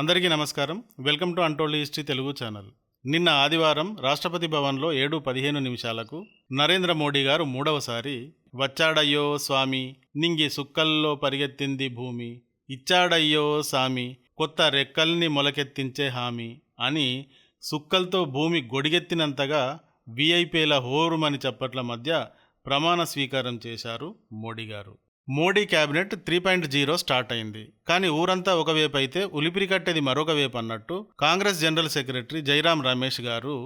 అందరికీ నమస్కారం. Welcome to untold history Telugu channel. నిన్న ఆదివారం రాష్ట్రపతి భవన్లో ఏడు పదిహేను నిమిషాలకు నరేంద్ర మోడీ గారు మూడవసారి వచ్చాడయ్యో స్వామి నింగి సుక్కల్లో పరిగెత్తింది భూమి ఇచ్చాడయ్యో సామి కొత్త రెక్కల్ని మొలకెత్తించే హామీ అని సుక్కలతో భూమి గొడిగెత్తినంతగా విఐపీల హోరుమని చప్పట్ల మధ్య ప్రమాణ స్వీకారం చేశారు మోడీ గారు. Modi cabinet three point zero start అయింది. కానీ ఊరంతా ఒకవైపు అయితే ఉలిపిరి కట్టేది మరొక వైపు అన్నట్టు కాంగ్రెస్ జనరల్ సెక్రటరీ జైరాం రమేష్ గారు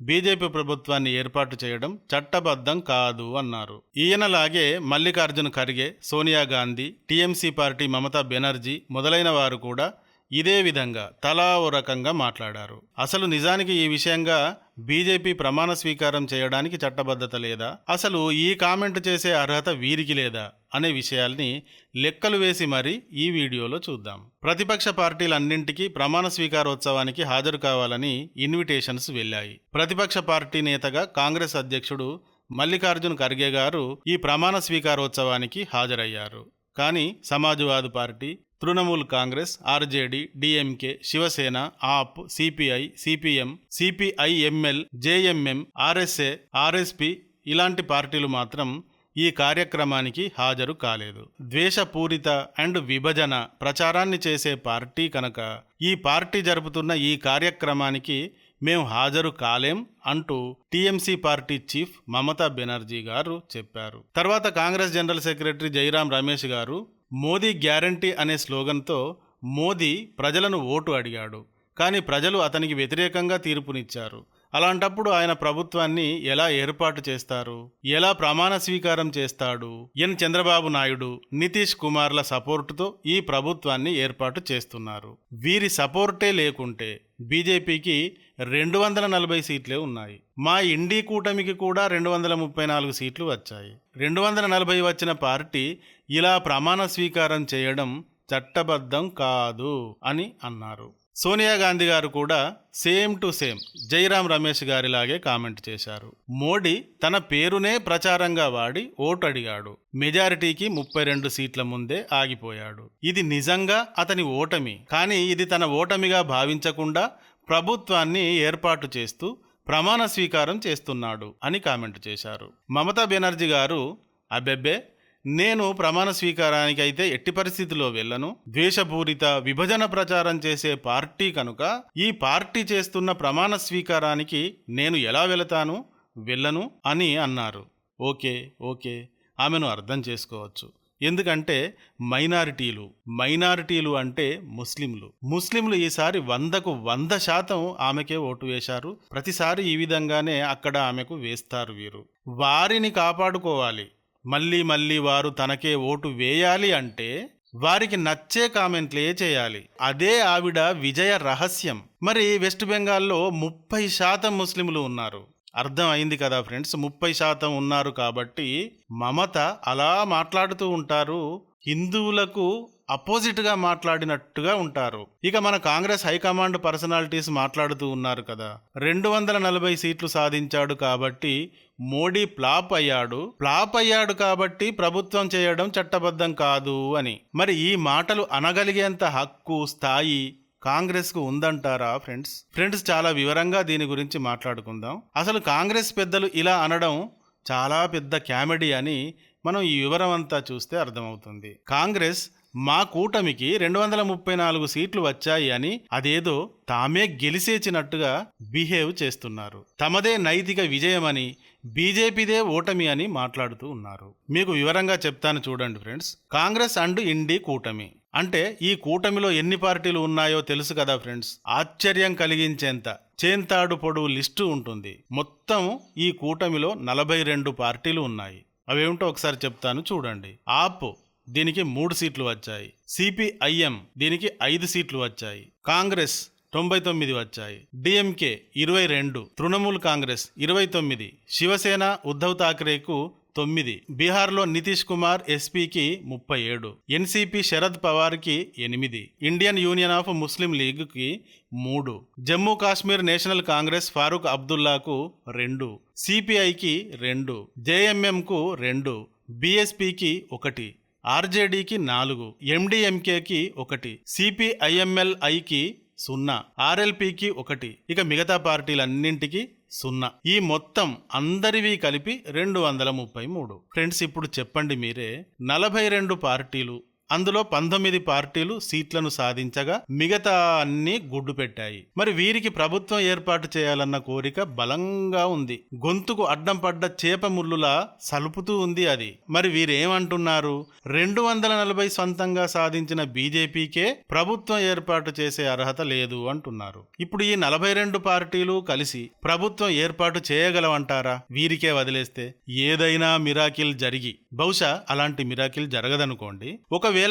బీజేపీ ప్రభుత్వాన్ని ఏర్పాటు చేయడం చట్టబద్ధం కాదు అన్నారు. ఈయనలాగే మల్లికార్జున ఖర్గే సోనియా గాంధీ టీఎంసీ పార్టీ మమతా బెనర్జీ మొదలైన వారు కూడా ఇదే విధంగా తలా ఓ రకంగా మాట్లాడారు. అసలు నిజానికి ఈ విషయంగా బీజేపీ ప్రమాణ స్వీకారం చేయడానికి చట్టబద్ధత లేదా? అసలు ఈ కామెంట్ చేసే అర్హత వీరికి లేదా? అనే విషయాల్ని లెక్కలు వేసి మరి ఈ వీడియోలో చూద్దాం. ప్రతిపక్ష పార్టీలన్నింటికీ ప్రమాణ స్వీకారోత్సవానికి హాజరు కావాలని ఇన్విటేషన్స్ వెళ్ళాయి. ప్రతిపక్ష పార్టీ నేతగా కాంగ్రెస్ అధ్యక్షుడు మల్లికార్జున్ ఖర్గే గారు ఈ ప్రమాణ స్వీకారోత్సవానికి హాజరయ్యారు. కానీ Samajwadi party Trinamool Congress RJD DMK Shiv Sena AAP CPI CPM CPIML JMM RSA RSP ఇలాంటి పార్టీలు మాత్రం ఈ కార్యక్రమానికి హాజరు కాలేదు. ద్వేషపూరిత అండ్ విభజన ప్రచారాన్ని చేసే పార్టీ కనుక ఈ పార్టీ జరుపుతున్న ఈ కార్యక్రమానికి మేము హాజరు కాలేం అంటూ TMC party chief Mamata Banerjee గారు చెప్పారు. తర్వాత కాంగ్రెస్ జనరల్ సెక్రటరీ జైరాం రమేష్ గారు మోదీ గ్యారంటీ అనే స్లోగన్తో మోదీ ప్రజలను ఓటు అడిగాడు. కానీ ప్రజలు అతనికి వ్యతిరేకంగా తీర్పునిచ్చారు. అలాంటప్పుడు ఆయన ప్రభుత్వాన్ని ఎలా ఏర్పాటు చేస్తారు? ఎలా ప్రమాణ స్వీకారం చేస్తాడు? ఎన్. చంద్రబాబు నాయుడు నితీష్ కుమార్ల సపోర్టుతో ఈ ప్రభుత్వాన్ని ఏర్పాటు చేస్తున్నారు. వీరి సపోర్టే లేకుంటే బీజేపీకి రెండు వందల నలభై సీట్లే ఉన్నాయి. మా ఇండి కూటమికి కూడా రెండు వందల ముప్పై నాలుగు సీట్లు వచ్చాయి. రెండు వందల నలభై వచ్చిన పార్టీ ఇలా ప్రమాణ స్వీకారం చేయడం చట్టబద్ధం కాదు అని అన్నారు. సోనియా గాంధీ గారు కూడా సేమ్ టు సేమ్ జైరాం రమేష్ గారిలాగే కామెంట్ చేశారు. మోడీ తన పేరునే ప్రచారంగా వాడి ఓటు అడిగాడు. మెజారిటీకి ముప్పై రెండు సీట్ల ముందే ఆగిపోయాడు. ఇది నిజంగా అతని ఓటమి. కానీ ఇది తన ఓటమిగా భావించకుండా ప్రభుత్వాన్ని ఏర్పాటు చేస్తూ ప్రమాణ స్వీకారం చేస్తున్నాడు అని కామెంట్ చేశారు. మమతా బెనర్జీ గారు అబ్బెబ్బే నేను ప్రమాణ స్వీకారానికి అయితే ఎట్టి పరిస్థితిలో వెళ్ళను. ద్వేషపూరిత విభజన ప్రచారం చేసే పార్టీ కనుక ఈ పార్టీ చేస్తున్న ప్రమాణ స్వీకారానికి నేను ఎలా వెళతాను? వెళ్ళను అని అన్నారు. Okay okay. ఆమెను అర్థం చేసుకోవచ్చు. ఎందుకంటే మైనారిటీలు మైనారిటీలు అంటే ముస్లింలు. ముస్లింలు ఈసారి వందకు వంద శాతం ఆమెకే ఓటు వేశారు. ప్రతిసారి ఈ విధంగానే అక్కడ ఆమెకు వేస్తారు వీరు. వారిని కాపాడుకోవాలి. మళ్ళీ మళ్ళీ వారు తనకే ఓటు వేయాలి అంటే వారికి నచ్చే కామెంట్లే చేయాలి? అదే ఆవిడ విజయ రహస్యం. మరి వెస్ట్ బెంగాల్లో ముప్పై శాతం ముస్లింలు ఉన్నారు. అర్థం అయింది కదా ఫ్రెండ్స్? ముప్పై శాతం ఉన్నారు కాబట్టి మమత అలా మాట్లాడుతూ ఉంటారు. హిందువులకు అపోజిట్గా మాట్లాడినట్టుగా ఉంటారు. ఇక మన కాంగ్రెస్ హైకమాండ్ పర్సనాలిటీస్ మాట్లాడుతూ ఉన్నారు కదా. రెండు వందల నలభై సీట్లు సాధించాడు కాబట్టి మోడీ ప్లాప్ అయ్యాడు. ప్లాప్ అయ్యాడు కాబట్టి ప్రభుత్వం చేయడం చట్టబద్ధం కాదు అని. మరి ఈ మాటలు అనగలిగేంత హక్కు స్థాయి కాంగ్రెస్కు ఉందంటారా ఫ్రెండ్స్? ఫ్రెండ్స్ చాలా వివరంగా దీని గురించి మాట్లాడుకుందాం. అసలు కాంగ్రెస్ పెద్దలు ఇలా అనడం చాలా పెద్ద క్యామెడీ అని మనం ఈ వివరం అంతా చూస్తే అర్థమవుతుంది. కాంగ్రెస్ మా కూటమికి రెండు వందల ముప్పై నాలుగు సీట్లు వచ్చాయి అని అదేదో తామే గెలిసేచినట్టుగా బిహేవ్ చేస్తున్నారు. తమదే నైతిక విజయమని బీజేపీదే ఓటమి అని మాట్లాడుతూ ఉన్నారు. మీకు వివరంగా చెప్తాను చూడండి ఫ్రెండ్స్. కాంగ్రెస్ అండ్ ఇండి కూటమి. అంటే ఈ కూటమిలో ఎన్ని పార్టీలు ఉన్నాయో తెలుసు కదా ఫ్రెండ్స్. ఆశ్చర్యం కలిగించేంత చేంతాడు పొడవు లిస్టు ఉంటుంది. మొత్తం ఈ కూటమిలో నలభై రెండు పార్టీలు ఉన్నాయి. అవేమిటో ఒకసారి చెప్తాను చూడండి. ఆప్ దీనికి మూడు సీట్లు వచ్చాయి. సిపిఐఎం దీనికి ఐదు సీట్లు వచ్చాయి. కాంగ్రెస్ తొంభై తొమ్మిది వచ్చాయి. డిఎంకే ఇరవై రెండు తృణమూల్ కాంగ్రెస్ ఇరవై తొమ్మిది శివసేన ఉద్ధవ్ థాక్రేకు తొమ్మిది బీహార్లో నితీష్ కుమార్ ఎస్పీకి ముప్పై ఏడు ఎన్సీపీ శరద్ పవార్కి ఎనిమిది ఇండియన్ యూనియన్ ఆఫ్ ముస్లిం లీగ్కి మూడు జమ్మూ కాశ్మీర్ నేషనల్ కాంగ్రెస్ ఫారూక్ అబ్దుల్లాకు రెండు సిపిఐకి రెండు జేఎంఎంకు రెండు బీఎస్పీకి ఒకటి ఆర్జేడీకి నాలుగు ఎండిఎంకేకి ఒకటి సిపిఐఎంఎల్ఐకి సున్నా ఆర్ఎల్పికి ఒకటి ఇక మిగతా పార్టీలన్నింటికి సున్నా. ఈ మొత్తం అందరివి కలిపి రెండు వందల ముప్పై మూడు. ఫ్రెండ్స్ ఇప్పుడు చెప్పండి మీరే నలభై రెండు పార్టీలు అందులో పంతొమ్మిది పార్టీలు సీట్లను సాధించగా మిగతా అన్ని గుడ్డు పెట్టాయి. మరి వీరికి ప్రభుత్వం ఏర్పాటు చేయాలన్న కోరిక బలంగా ఉంది. గొంతుకు అడ్డం పడ్డ చేప ముళ్ళులా సలుపుతూ ఉంది అది. మరి వీరేమంటున్నారు? రెండు వందల నలభై సొంతంగా సాధించిన బీజేపీకే ప్రభుత్వం ఏర్పాటు చేసే అర్హత లేదు అంటున్నారు. ఇప్పుడు ఈ నలభై రెండు పార్టీలు కలిసి ప్రభుత్వం ఏర్పాటు చేయగలవంటారా? వీరికే వదిలేస్తే ఏదైనా మిరాకిల్ జరిగి బహుశా అలాంటి మిరాకిల్ జరగదనుకోండి. ఒకవేళ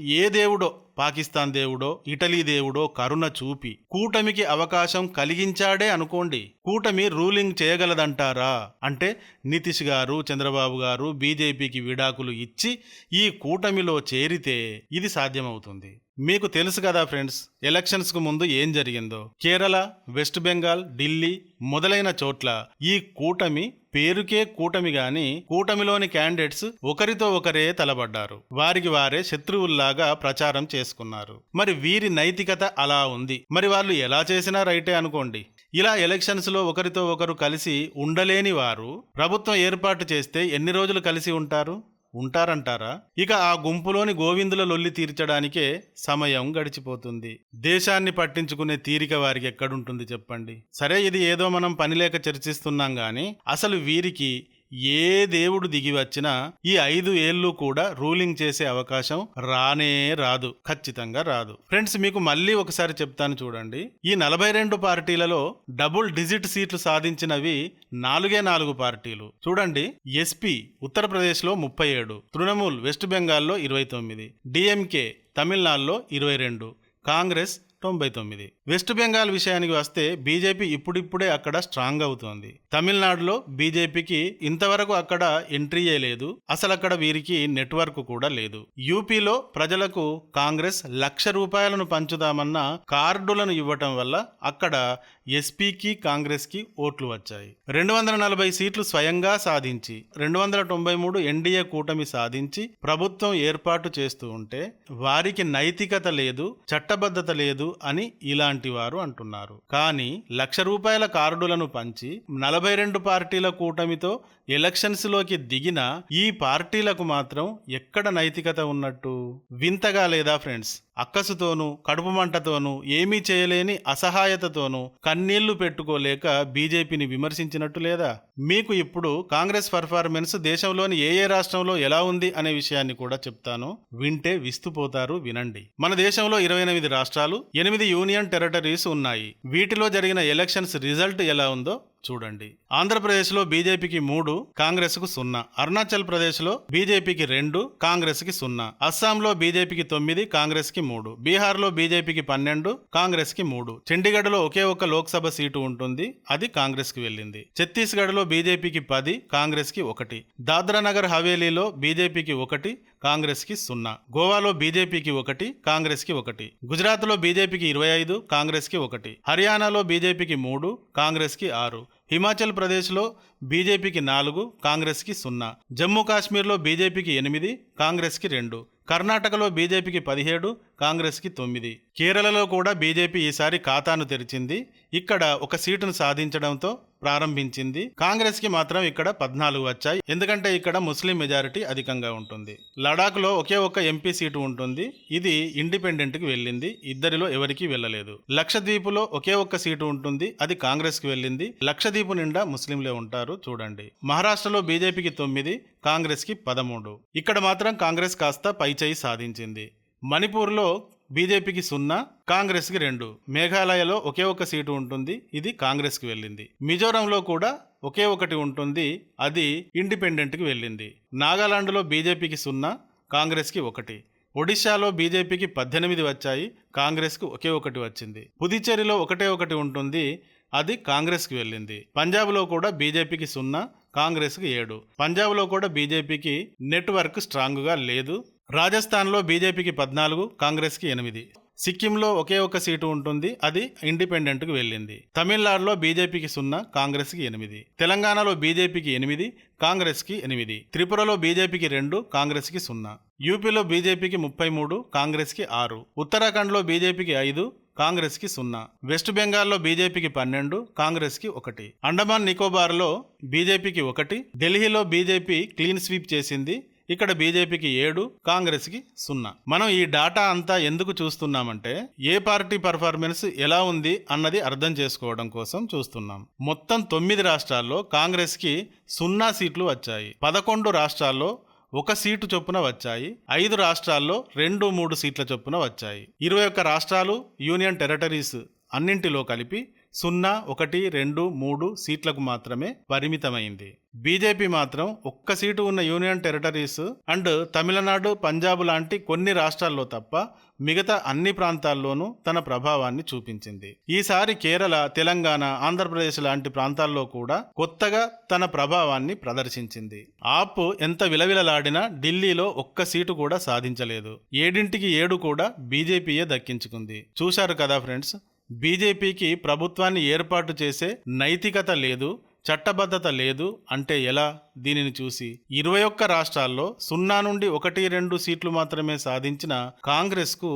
ఏ దేవుడో పాకిస్తాన్ దేవుడో ఇటలీ దేవుడో కరుణ చూపి కూటమికి అవకాశం కలిగించాడే అనుకోండి కూటమి రూలింగ్ చేయగలదంటారా? అంటే నితీష్ గారు చంద్రబాబు గారు బీజేపీకి విడాకులు ఇచ్చి ఈ కూటమిలో చేరితే ఇది సాధ్యమవుతుంది. మీకు తెలుసు కదా ఫ్రెండ్స్ ఎలక్షన్స్కు ముందు ఏం జరిగిందో. కేరళ వెస్ట్ బెంగాల్ ఢిల్లీ మొదలైన చోట్ల ఈ కూటమి పేరుకే కూటమి గాని కూటమిలోని క్యాండిడేట్స్ ఒకరితో ఒకరే తలబడ్డారు. వారికి వారే శత్రువుల్లాగా ప్రచారం చేసుకున్నారు. మరి వీరి నైతికత అలా ఉంది. మరి వాళ్ళు ఎలా చేసినా రైటే అనుకోండి. ఇలా ఎలక్షన్స్లో ఒకరితో ఒకరు కలిసి ఉండలేని వారు ప్రభుత్వం ఏర్పాటు చేస్తే ఎన్ని రోజులు కలిసి ఉంటారు? ఉంటారంటారా? ఇక ఆ గుంపులోని గోవిందుల లొల్లి తీర్చడానికే సమయం గడిచిపోతుంది. దేశాన్ని పట్టించుకునే తీరిక వారికి ఎక్కడుంటుంది చెప్పండి. సరే ఇది ఏదో మనం పనిలేక చర్చిస్తున్నాం గాని అసలు వీరికి ఏ దేవుడు దిగి వచ్చినా ఈ ఐదు ఏళ్ళు కూడా రూలింగ్ చేసే అవకాశం రానే రాదు ఖచ్చితంగా రాదు. ఫ్రెండ్స్ మీకు మళ్ళీ ఒకసారి చెప్తాను చూడండి. ఈ నలభై రెండు పార్టీలలో డబుల్ డిజిట్ సీట్లు సాధించినవి నాలుగే నాలుగు పార్టీలు. చూడండి ఎస్పీ ఉత్తరప్రదేశ్లో ముప్పై ఏడు తృణమూల్ వెస్ట్ బెంగాల్లో ఇరవై తొమ్మిది డిఎంకే తమిళనాడులో ఇరవై రెండు కాంగ్రెస్ తొంభై తొమ్మిది. వెస్ట్ బెంగాల్ విషయానికి వస్తే బీజేపీ ఇప్పుడిప్పుడే అక్కడ స్ట్రాంగ్ అవుతోంది. తమిళనాడులో బీజేపీకి ఇంతవరకు అక్కడ ఎంట్రీయే లేదు. అసలు అక్కడ వీరికి నెట్వర్క్ కూడా లేదు. యూపీలో ప్రజలకు కాంగ్రెస్ లక్ష రూపాయలను పంచుదామన్న కార్డులను ఇవ్వటం వల్ల అక్కడ ఎస్పీకి కాంగ్రెస్కి ఓట్లు వచ్చాయి. రెండు వందల నలభై సీట్లు స్వయంగా సాధించి రెండు వందల తొంభై మూడు ఎన్డీఏ కూటమి సాధించి ప్రభుత్వం ఏర్పాటు చేస్తూ ఉంటే వారికి నైతికత లేదు చట్టబద్ధత లేదు అని ఇలాంటి వారు అంటున్నారు. కానీ లక్ష రూపాయల కార్డులను పంచి నలభై రెండు పార్టీల కూటమితో ఎలక్షన్స్లోకి దిగిన ఈ పార్టీలకు మాత్రం ఎక్కడ నైతికత ఉన్నట్టు? వింతగా లేదా ఫ్రెండ్స్? అక్కసుతోనూ కడుపు మంటతోనూ ఏమీ చేయలేని అసహాయతతోనూ కన్నీళ్ళు పెట్టుకోలేక బీజేపీని విమర్శించినట్టు లేదా? మీకు ఇప్పుడు కాంగ్రెస్ పర్ఫార్మెన్స్ దేశంలోని ఏ ఏ రాష్ట్రంలో ఎలా ఉంది అనే విషయాన్ని కూడా చెప్తాను. వింటే విస్తుపోతారు వినండి. మన దేశంలో ఇరవై ఎనిమిది రాష్ట్రాలు ఎనిమిది యూనియన్ టెరిటరీస్ ఉన్నాయి. వీటిలో జరిగిన ఎలక్షన్స్ రిజల్ట్ ఎలా ఉందో చూడండి. ఆంధ్రప్రదేశ్లో బీజేపీకి మూడు కాంగ్రెస్కు సున్నా. అరుణాచల్ ప్రదేశ్లో బీజేపీకి రెండు కాంగ్రెస్కి సున్నా. అస్సాంలో బీజేపీకి తొమ్మిది కాంగ్రెస్కి మూడు. బీహార్లో బీజేపీకి పన్నెండు కాంగ్రెస్కి మూడు. చండీగఢ్లో ఒకే ఒక్క లోక్సభ సీటు ఉంటుంది అది కాంగ్రెస్కి వెళ్ళింది. ఛత్తీస్గఢ్లో బీజేపీకి పది కాంగ్రెస్కి ఒకటి. దాద్రానగర్ హవేలీలో బీజేపీకి ఒకటి కాంగ్రెస్కి సున్నా. గోవాలో బీజేపీకి ఒకటి కాంగ్రెస్కి ఒకటి. గుజరాత్లో బీజేపీకి ఇరవై ఐదు కాంగ్రెస్కి ఒకటి. హర్యానాలో బీజేపీకి మూడు కాంగ్రెస్కి ఆరు. హిమాచల్ ప్రదేశ్లో బీజేపీకి నాలుగు కాంగ్రెస్కి సున్నా. జమ్మూ కాశ్మీర్లో బీజేపీకి ఎనిమిది కాంగ్రెస్కి రెండు. కర్ణాటకలో బీజేపీకి పదిహేడు కాంగ్రెస్కి తొమ్మిది. కేరళలో కూడా బీజేపీ ఈసారి ఖాతాను తెరిచింది. ఇక్కడ ఒక సీటును సాధించడంతో ప్రారంభించింది. కాంగ్రెస్కి మాత్రం ఇక్కడ పద్నాలుగు వచ్చాయి. ఎందుకంటే ఇక్కడ ముస్లిం మెజారిటీ అధికంగా ఉంటుంది. లడాఖ్లో ఒకే ఒక్క ఎంపీ సీటు ఉంటుంది. ఇది ఇండిపెండెంట్కి వెళ్ళింది. ఇద్దరిలో ఎవరికీ వెళ్ళలేదు. లక్షద్వీపులో ఒకే ఒక్క సీటు ఉంటుంది. అది కాంగ్రెస్కి వెళ్ళింది. లక్షద్వీపు నిండా ముస్లింలే ఉంటారు. చూడండి. మహారాష్ట్రలో బీజేపీకి తొమ్మిది కాంగ్రెస్కి పదమూడు. ఇక్కడ మాత్రం కాంగ్రెస్ కాస్త పైచేయి సాధించింది. మణిపూర్లో బీజేపీకి సున్నా కాంగ్రెస్కి రెండు. మేఘాలయలో ఒకే ఒక సీటు ఉంటుంది ఇది కాంగ్రెస్కి వెళ్ళింది. మిజోరంలో కూడా ఒకే ఒకటి ఉంటుంది అది ఇండిపెండెంట్కి వెళ్ళింది. నాగాలాండ్లో బీజేపీకి సున్నా కాంగ్రెస్కి ఒకటి. ఒడిశాలో బీజేపీకి పద్దెనిమిది వచ్చాయి కాంగ్రెస్కి ఒకే ఒకటి వచ్చింది. పుదుచ్చేరిలో ఒకటే ఒకటి ఉంటుంది అది కాంగ్రెస్కి వెళ్ళింది. పంజాబ్లో కూడా బీజేపీకి సున్నా కాంగ్రెస్కి ఏడు. పంజాబ్లో కూడా బీజేపీకి నెట్వర్క్ స్ట్రాంగ్గా లేదు రాజస్థాన్లో బీజేపీకి పద్నాలుగు కాంగ్రెస్కి ఎనిమిది. సిక్కింలో ఒకే ఒక సీటు ఉంటుంది అది ఇండిపెండెంట్కు వెళ్ళింది. తమిళనాడులో బీజేపీకి సున్నా కాంగ్రెస్కి ఎనిమిది. తెలంగాణలో బీజేపీకి ఎనిమిది కాంగ్రెస్కి ఎనిమిది. త్రిపురలో బీజేపీకి రెండు కాంగ్రెస్కి సున్నా. యూపీలో బీజేపీకి ముప్పై మూడు కాంగ్రెస్కి ఆరు. ఉత్తరాఖండ్లో బీజేపీకి ఐదు కాంగ్రెస్కి సున్నా. వెస్ట్ బెంగాల్లో బీజేపీకి పన్నెండు కాంగ్రెస్కి ఒకటి. అండమాన్ నికోబార్లో బీజేపీకి ఒకటి ఢిల్లీలో బీజేపీ క్లీన్ స్వీప్ చేసింది ఇక్కడ బీజేపీకి ఏడు కాంగ్రెస్కి సున్నా. మనం ఈ డాటా అంతా ఎందుకు చూస్తున్నామంటే ఏ పార్టీ పర్ఫార్మెన్స్ ఎలా ఉంది అన్నది అర్థం చేసుకోవడం కోసం చూస్తున్నాం. మొత్తం తొమ్మిది రాష్ట్రాల్లో కాంగ్రెస్కి సున్నా సీట్లు వచ్చాయి. పదకొండు రాష్ట్రాల్లో ఒక సీటు చొప్పున వచ్చాయి. ఐదు రాష్ట్రాల్లో రెండు మూడు సీట్ల చొప్పున వచ్చాయి. ఇరవై ఒక్క రాష్ట్రాలు యూనియన్ టెరిటరీస్ అన్నింటిలో కలిపి సున్నా ఒకటి రెండు మూడు సీట్లకు మాత్రమే పరిమితమైంది. బీజేపీ మాత్రం ఒక్క సీటు ఉన్న union territories and Tamil Nadu Punjab లాంటి కొన్ని రాష్ట్రాల్లో తప్ప మిగతా అన్ని ప్రాంతాల్లోనూ తన ప్రభావాన్ని చూపించింది. ఈసారి కేరళ తెలంగాణ ఆంధ్రప్రదేశ్ లాంటి ప్రాంతాల్లో కూడా కొత్తగా తన ప్రభావాన్ని ప్రదర్శించింది. ఆప్ ఎంత విలవిలలాడినా ఢిల్లీలో ఒక్క సీటు కూడా సాధించలేదు. ఏడింటికి ఏడు కూడా బీజేపీయే దక్కించుకుంది. చూశారు కదా ఫ్రెండ్స్ బీజేపీకి ప్రభుత్వాన్ని ఏర్పాటు చేసే నైతికత లేదు చట్టబద్ధత లేదు అంటే ఎలా? దీనిని చూసి ఇరవై ఒక్క రాష్ట్రాల్లో సున్నా నుండి ఒకటి రెండు సీట్లు మాత్రమే సాధించిన కాంగ్రెస్కు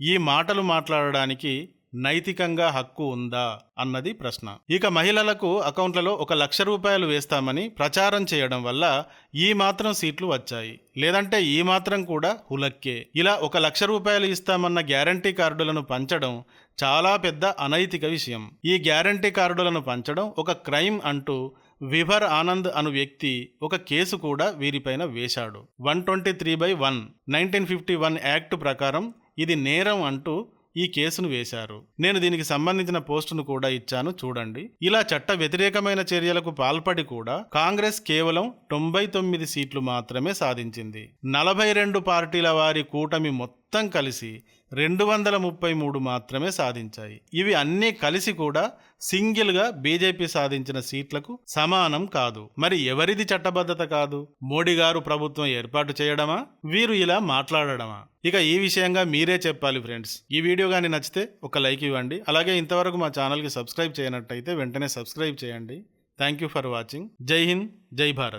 ఈ మాటలు మాట్లాడడానికి నైతికంగా హక్కు ఉందా అన్నది ప్రశ్న. ఇక మహిళలకు అకౌంట్లలో ఒక లక్ష రూపాయలు వేస్తామని ప్రచారం చేయడం వల్ల ఈ మాత్రం సీట్లు వచ్చాయి. లేదంటే ఈ మాత్రం కూడా హులక్కే. ఇలా ఒక లక్ష రూపాయలు ఇస్తామన్న గ్యారంటీ కార్డులను పంచడం చాలా పెద్ద అనైతిక విషయం. ఈ గ్యారంటీ కార్డులను పంచడం ఒక క్రైమ్ అంటూ విభర్ ఆనంద్ అను వ్యక్తి ఒక కేసు కూడా వీరిపైన వేశాడు. One twenty three by one nineteen fifty one act ప్రకారం ఇది నేరం అంటూ ఈ కేసును వేశారు. నేను దీనికి సంబంధించిన పోస్టును కూడా ఇచ్చాను చూడండి. ఇలా చట్ట వ్యతిరేకమైన చర్యలకు పాల్పడి కూడా కాంగ్రెస్ కేవలం తొంభై తొమ్మిది సీట్లు మాత్రమే సాధించింది. నలభై రెండు పార్టీల వారి కూటమి మొత్తం కలిసి రెండు వందల ముప్పై మూడు మాత్రమే సాధించాయి. ఇవి అన్నీ కలిసి కూడా సింగిల్గా బీజేపీ సాధించిన సీట్లకు సమానం కాదు. మరి ఎవరిది చట్టబద్ధత కాదు? మోడీ గారు ప్రభుత్వం ఏర్పాటు చేయడమా? వీరు ఇలా మాట్లాడడమా? ఇక ఈ విషయంగా మీరే చెప్పాలి ఫ్రెండ్స్. ఈ వీడియో కానీ నచ్చితే ఒక లైక్ ఇవ్వండి. అలాగే ఇంతవరకు మా ఛానల్కి సబ్స్క్రైబ్ చేయనట్టయితే వెంటనే సబ్స్క్రైబ్ చేయండి. Thank you for watching. జై హింద్ జై భారత్.